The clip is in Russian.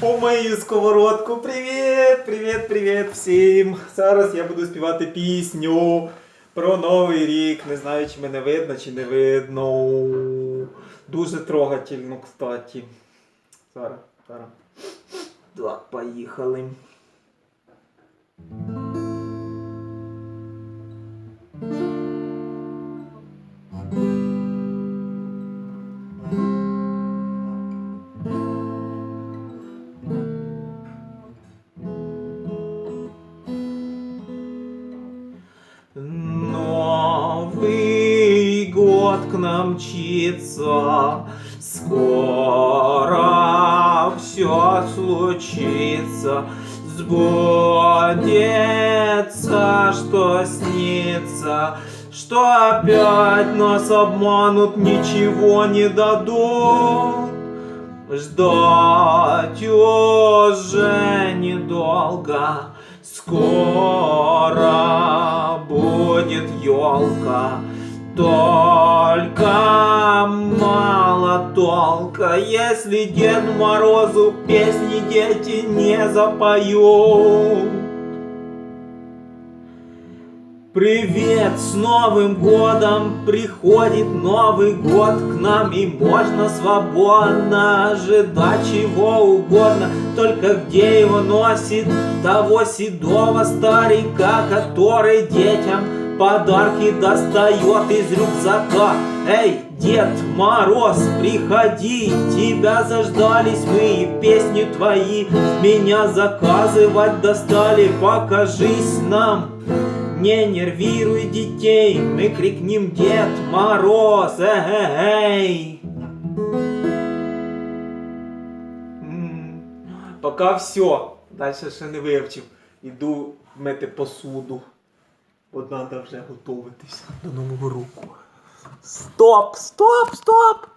Помию сковородку. Привіт, привіт, привіт всім. Зараз я буду співати пісню про Новий рік. Не знаю, чи мене видно, чи не видно. Дуже трогательно, кстати. Зараз, зараз. Так, поїхали. Год к нам мчится, скоро все случится, сбудется, что снится, что опять нас обманут, ничего не дадут. Ждать уже недолго, скоро будет елка. Только мало толка, если Дед Морозу песни дети не запоют. Привет, с Новым годом! Приходит Новый год к нам И можно свободно ожидать чего угодно Только где его носит того седого старика Который детям подарки достает из рюкзака Эй, Дед Мороз, приходи, тебя заждались мы И песни твои меня заказывать достали Покажись нам не нервируй детей, мы крикнем Дед Мороз, эй! Пока все. Дальше ще не вивчив. Іду мити посуду. Бо треба вже готуватися до Нового року. Стоп! Стоп! Стоп!